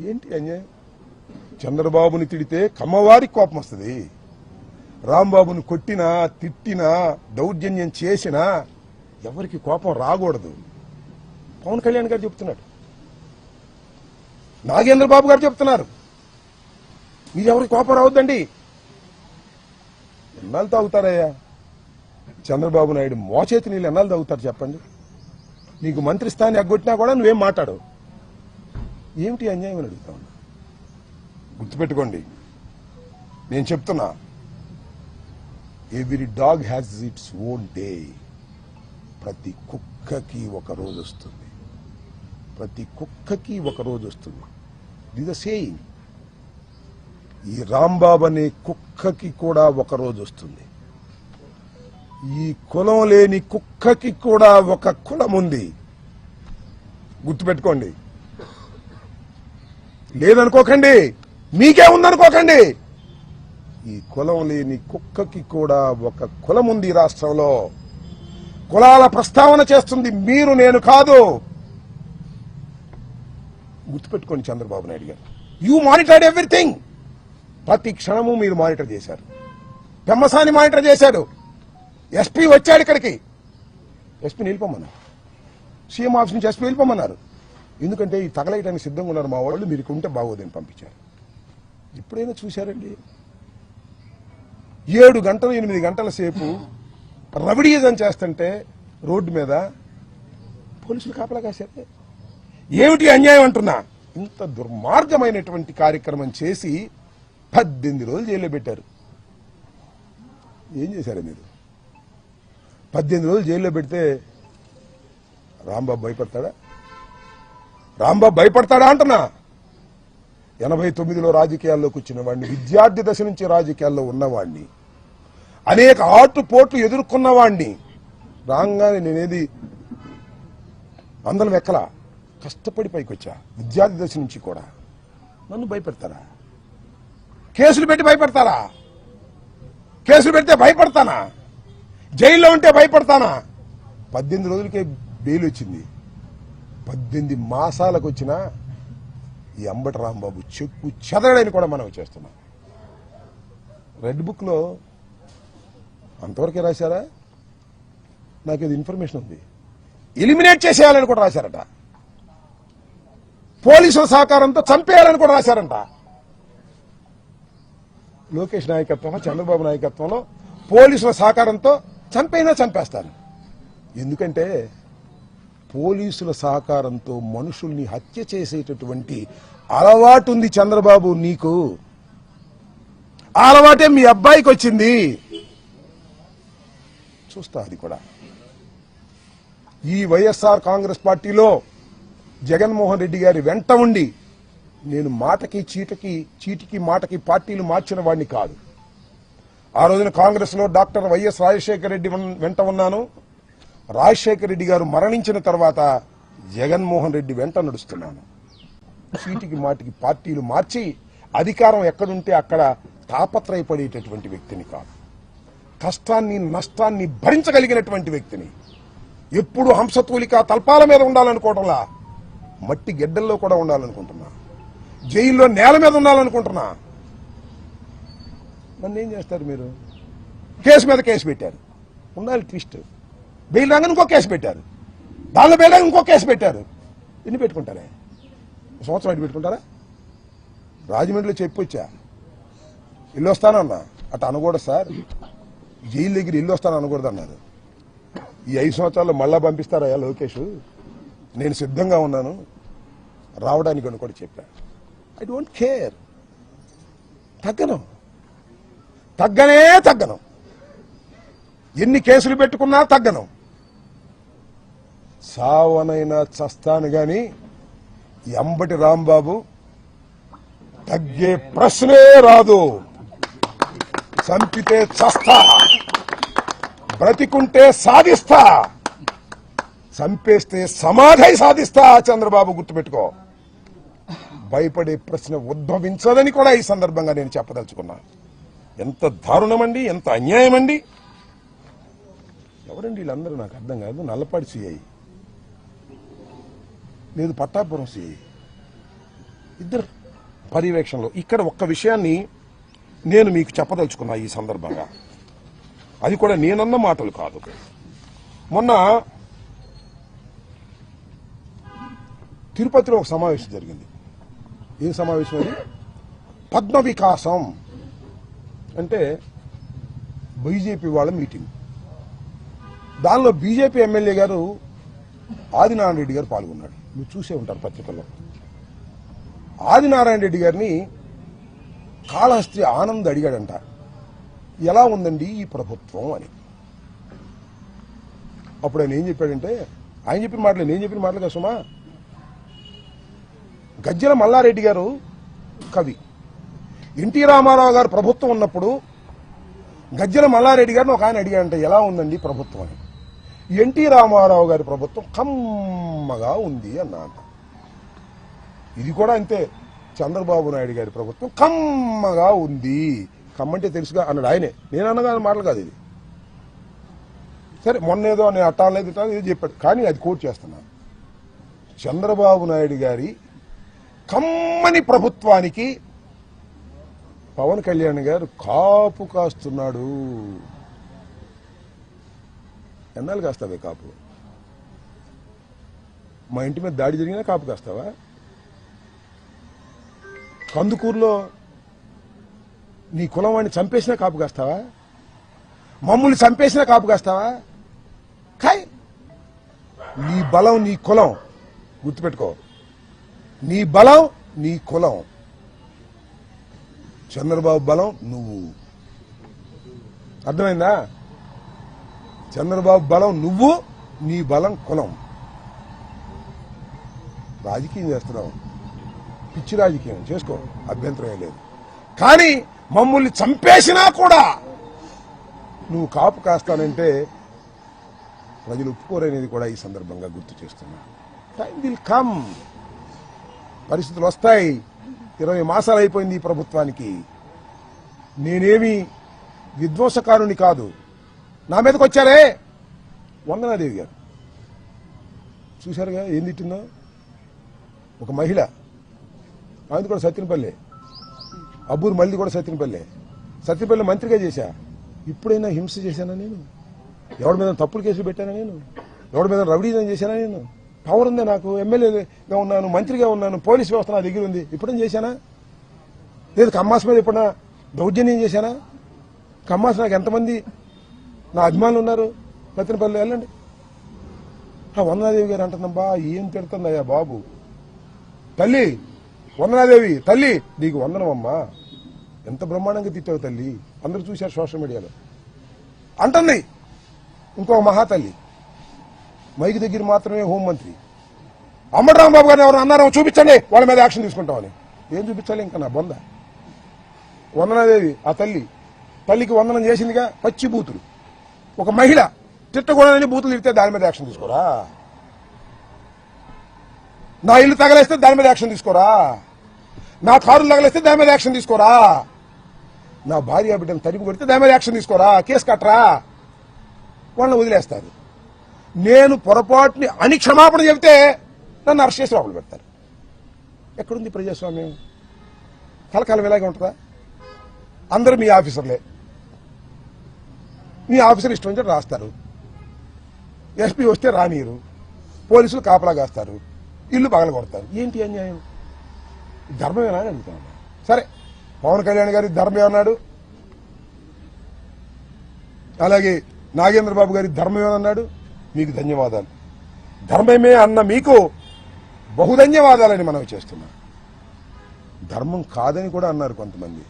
ఏంటి అన్యాయం చంద్రబాబుని తిడితే కమ్మవారికి కోపం వస్తుంది. రాంబాబుని కొట్టినా తిట్టినా దౌర్జన్యం చేసినా ఎవరికి కోపం రాకూడదు. పవన్ కళ్యాణ్ గారు చెప్తున్నాడు. నాగేంద్ర బాబు గారు చెప్తున్నారు. మీరు ఎవరికి కోపం రావద్దండి. ఎన్నాళ్ళు తాగుతారయ్యా? చంద్రబాబు నాయుడు మోచేతి నీళ్ళు ఎన్నాళ్ళు తాగుతారు చెప్పండి. నీకు మంత్రి స్థానం ఎగ్గొట్టినా కూడా నువ్వేం మాట్లాడు ఏమిటి అన్యాయం అని అడుగుతా ఉన్నా? గుర్తుపెట్టుకోండి నేను చెప్తున్నా. Every dog has its own day ప్రతి కుక్కకి ఒక రోజు వస్తుంది. ప్రతి కుక్కకి ఒక రోజు వస్తుంది. ది సేయింగ్ ఈ రాంబాబు అనే కుక్కకి కూడా ఒక రోజు వస్తుంది. ఈ కులం లేని కుక్కకి కూడా ఒక కులం ఉంది. గుర్తుపెట్టుకోండి. లేదనుకోకండి. మీకే ఉందనుకోకండి. ఈ కులం లేని కుక్కకి కూడా ఒక కులం ఉంది రాష్ట్రంలో. కులాల ప్రస్తావన చేస్తుంది మీరు నేను కాదు. గుర్తుపెట్టుకోండి చంద్రబాబు నాయుడు గారు. యూ మానిటర్డ్ ఎవ్రీథింగ్ ప్రతి క్షణము మీరు మానిటర్ చేశారు. పెమ్మసాని మానిటర్ చేశాడు. ఎస్పీ వచ్చాడు ఇక్కడికి. ఎస్పీని వెళ్ళిపోమన్నారు సీఎం ఆఫీస్ నుంచి ఎస్పీ వెళ్ళిపోమన్నారు ఎందుకంటే ఈ తగలేయడానికి సిద్ధంగా ఉన్నారు మా వాళ్ళు మీరు ఉంటే బాగోదని పంపించారు. ఎప్పుడైనా చూశారండి? ఏడు గంటలు ఎనిమిది గంటల సేపు రవిడీజం చేస్తుంటే రోడ్డు మీద పోలీసులు కాపలా కాశారు. ఏమిటి అన్యాయం అంటున్నా? ఇంత దుర్మార్గమైనటువంటి కార్యక్రమం చేసి పద్దెనిమిది రోజులు జైల్లో పెట్టారు. ఏం చేశారు మీరు? పద్దెనిమిది రోజులు జైల్లో పెడితే రాంబాబు భయపడతాడా? రాంబాబు భయపడతాడా అంటున్నా? ఎనభై తొమ్మిదిలో రాజకీయాల్లోకి వచ్చిన వాడిని విద్యార్థి దశ నుంచి రాజకీయాల్లో ఉన్నవాడిని అనేక ఆటుపోట్లు ఎదుర్కొన్న ఎదుర్కొన్నవాడిని రాగానే నేనేది అందరం ఎక్కలా కష్టపడి పైకి వచ్చా విద్యార్థి దశ నుంచి కూడా. నన్ను భయపెడతారా? కేసులు పెట్టి భయపెడతారా? కేసులు పెడితే భయపడతానా? జైల్లో ఉంటే భయపడతానా? పద్దెనిమిది రోజులకే బెయిల్ వచ్చింది. పద్దెనిమిది మాసాలకు వచ్చిన ఈ అంబటి రాంబాబు చెక్కు చెదరడని కూడా మనం చేస్తున్నాం. రెడ్ బుక్లో అంతవరకే రాశారా? నాకు ఇది ఇన్ఫర్మేషన్ ఉంది. ఎలిమినేట్ చేసేయాలని కూడా రాశారట. పోలీసుల సహకారంతో చంపేయాలని కూడా రాశారంట. లోకేష్ నాయకత్వంలో చంద్రబాబు నాయకత్వంలో పోలీసుల సహకారంతో చంపైనా చంపేస్తారు. ఎందుకంటే పోలీసుల సహకారంతో మనుషుల్ని హత్య చేసేటటువంటి అలవాటు ఉంది చంద్రబాబు నీకు. ఆ అలవాటే మీ అబ్బాయికి వచ్చింది. చూస్తా అది కూడా. ఈ వైఎస్ఆర్ కాంగ్రెస్ పార్టీలో జగన్మోహన్ రెడ్డి గారి వెంట ఉండి నేను మాటకి చీటకి చీటికి మాటకి పార్టీలు మార్చిన వాడిని కాదు. ఆ రోజున కాంగ్రెస్లో డాక్టర్ వైఎస్ రాజశేఖర రెడ్డి వెంట ఉన్నాను. రాజశేఖర రెడ్డి గారు మరణించిన తర్వాత జగన్మోహన్ రెడ్డి వెంట నడుస్తున్నాను. చీటికి మాటికి పార్టీలు మార్చి అధికారం ఎక్కడుంటే అక్కడ తాపత్రయపడేటటువంటి వ్యక్తిని కాదు. కష్టాన్ని నష్టాన్ని భరించగలిగినటువంటి వ్యక్తిని. ఎప్పుడు హంసతూలిక తల్పాల మీద ఉండాలనుకోవటంలా మట్టి గెడ్డల్లో కూడా ఉండాలనుకుంటున్నా. జైల్లో నేల మీద ఉండాలనుకుంటున్నా. నన్ను ఏం చేస్తారు మీరు? కేసు మీద కేసు పెట్టారు. ఉండాలి ట్విస్ట్. బెయిల్ రాగానే ఇంకో కేసు పెట్టారు. దానిలో బెయిల్ ఇంకో కేసు పెట్టారు. ఎన్ని పెట్టుకుంటారే? సంవత్సరం అటు పెట్టుకుంటారా? రాజమండ్రిలో చెప్పొచ్చా ఇల్లు వస్తానన్నా అటు అనకూడదు సార్. జైలు దగ్గర ఇల్లు వస్తాను అనకూడదు అన్నారు. ఈ ఐదు సంవత్సరాల్లో మళ్ళా పంపిస్తారా లోకేష్? నేను సిద్ధంగా ఉన్నాను. రావడానికి అని కూడా చెప్పా. I don't care. తగ్గను. తగ్గనే తగ్గను. ఎన్ని కేసులు పెట్టుకున్నా తగ్గను. సావనైనా చస్తాను గాని ఎంబటి రాంబాబు తగ్గే ప్రశ్నే రాదు. చంపితే చస్తా బ్రతికుంటే సాధిస్తా చంపేస్తే సమాధి సాధిస్తా చంద్రబాబు గుర్తుపెట్టుకో. భయపడే ప్రశ్న ఉద్భవించదని కూడా ఈ సందర్భంగా నేను చెప్పదలుచుకున్నా. ఎంత దారుణమండి ఎంత అన్యాయమండి. ఎవరండి వీళ్ళందరూ నాకు అర్థం కాదు నల్లపాటి సిఐ. లేదు పట్టాపురం సిఐ ఇద్దరు పర్యవేక్షణలో. ఇక్కడ ఒక్క విషయాన్ని నేను మీకు చెప్పదలుచుకున్నా ఈ సందర్భంగా. అది కూడా నేనన్న మాటలు కాదు. మొన్న తిరుపతిలో ఒక సమావేశం జరిగింది. ఏం సమావేశం అది? పద్మ వికాసం అంటే బీజేపీ వాళ్ళ మీటింగ్. దానిలో బీజేపీ ఎమ్మెల్యే గారు ఆదినారాయణ రెడ్డి గారు పాల్గొన్నాడు. మీరు చూసే ఉంటారు పత్రికల్లో. ఆదినారాయణ రెడ్డి గారిని కాళహస్తి ఆనంద్ అడిగాడంట ఎలా ఉందండి ఈ ప్రభుత్వం? అని. అప్పుడు ఆయన ఏం చెప్పాడంటే ఆయన చెప్పిన మాటలు నేను చెప్పిన మాటలు కదా సుమా? గజ్జల మల్లారెడ్డి గారు కవి. ఎన్టీ రామారావు గారు ప్రభుత్వం ఉన్నప్పుడు గజ్జల మల్లారెడ్డి గారిని ఒక ఆయన అడిగాడంట ఎలా ఉందండి ప్రభుత్వం? అని. ఎన్టీ రామారావు గారి ప్రభుత్వం కమ్మగా ఉంది అన్నాట ఇది కూడా అంతే. చంద్రబాబు నాయుడు గారి ప్రభుత్వం కమ్మగా ఉంది. కమ్మంటే తెలుసుగా అన్నాడు ఆయనే. నేను అన్నగా మాటలు కాదు ఇది. సరే మొన్న ఏదో నేను అట్టాలేదు ఏదో చెప్పాడు. కానీ అది కోట్ చేస్తున్నాను చంద్రబాబు నాయుడు గారి కమ్మని ప్రభుత్వానికి పవన్ కళ్యాణ్ గారు కాపు కాస్తున్నాడు. ఎన్నాళ్ళు కాస్తావే కాపు. మా ఇంటి మీద దాడి జరిగినా కాపు కాస్తావా? కందుకూరులో నీ కులం వాడిని చంపేసినా కాపు కాస్తావా? మమ్మల్ని చంపేసినా కాపు కాస్తావా? కాయ్ నీ బలం నీ కులం. గుర్తుపెట్టుకో. నీ బలం నీ కులం. చంద్రబాబు బలం నువ్వు. అర్థమైందా? చంద్రబాబు బలం నువ్వు నీ బలం కులం. రాజకీయం చేస్తున్నావు. పిచ్చి రాజకీయం చేసుకో అభ్యంతరం లేదు. కానీ మమ్మల్ని చంపేసినా కూడా నువ్వు కాపు కాస్తానంటే ప్రజలు ఒప్పుకోరనేది కూడా ఈ సందర్భంగా గుర్తు చేస్తున్నా. టైం విల్ కమ్ పరిస్థితులు వస్తాయి. ఇరవై మాసాలు అయిపోయింది ఈ ప్రభుత్వానికి. నేనేమి విధ్వంసకారుని కాదు. నా మీదకి వచ్చారే? వందనాదేవి గారు. చూశారుగా ఏం తిట్టిందో? ఒక మహిళ ఆయన కూడా సత్యనపల్లి. అబ్బూరు మల్లి కూడా సత్యనపల్లి. సత్యనపల్లి మంత్రిగా చేశా. ఇప్పుడైనా హింస చేశానా నేను? ఎవరి మీద తప్పులు కేసులు పెట్టానా నేను? ఎవరి మీద రౌడీజం చేశానా నేను? పవర్ ఉందే నాకు? ఎమ్మెల్యేగా ఉన్నాను మంత్రిగా ఉన్నాను పోలీస్ వ్యవస్థ నా దగ్గర ఉంది. ఇప్పుడేం చేశానా? లేదు కమ్మాస్ మీద ఎప్పుడన్నా దౌర్జన్యం చేశానా? కమ్మాస్ నాకు ఎంతమంది నా అభిమానులు ఉన్నారు. సత్యనపల్లి వెళ్ళండి. ఆ వందనాదేవి గారు అంటుందబ్బా ఏం తిడుతుందయ్యా బాబు? తల్లి వందనాదేవి తల్లి నీకు వందనమమ్మా ఎంత బ్రహ్మాండంగా తిట్టావు తల్లి. అందరు చూశారు సోషల్ మీడియాలో. అంటుంది ఇంకో మహాతల్లి మైకి దగ్గర మాత్రమే హోంమంత్రి అమ్మడు రాంబాబు గారిని ఎవరు అన్నారో చూపించండి వాళ్ళ మీద యాక్షన్ తీసుకుంటామని. ఏం చూపించాలి ఇంకా నా బొంద? వందనాదేవి ఆ తల్లి తల్లికి వందనం చేసిందిగా పచ్చి బూతులు ఒక మహిళ తిట్టకూడదని బూతులు తిడితే దాని మీద యాక్షన్ తీసుకోరా? నా ఇల్లు తగలేస్తే దాని మీద యాక్షన్ తీసుకోరా? నా కారులు తగలేస్తే దాని మీద యాక్షన్ తీసుకోరా? నా భార్య బిడ్డను తరిగి కొడితే దాని మీద యాక్షన్ తీసుకోరా? కేసు కట్టరా? వాళ్ళని వదిలేస్తారు. నేను పొరపాటుని అని క్షమాపణ చెబితే నన్ను అరెస్ట్ చేసి లోపల పెడతారు. ఎక్కడుంది ప్రజాస్వామ్యం? కలకాలం ఇలాగే ఉంటుందా? అందరూ మీ ఆఫీసర్లే. మీ ఆఫీసర్ ఇష్టం వచ్చి రాస్తారు. ఎస్పీ వస్తే రానియరు. పోలీసులు కాపలా కాస్తారు. ఇల్లు పగల కొడతారు. ఏంటి అన్యాయం? ధర్మమేనా అని అడుగుతున్నాను సరే పవన్ కళ్యాణ్ గారి ధర్మం అన్నాడు అలాగే నాగేంద్ర బాబు గారి ధర్మమే అన్నాడు మీకు ధన్యవాదాలు. ధర్మమే అన్న మీకు బహుధన్యవాదాలని మనం చేస్తున్నాం. ధర్మం కాదని కూడా అన్నారు కొంతమంది.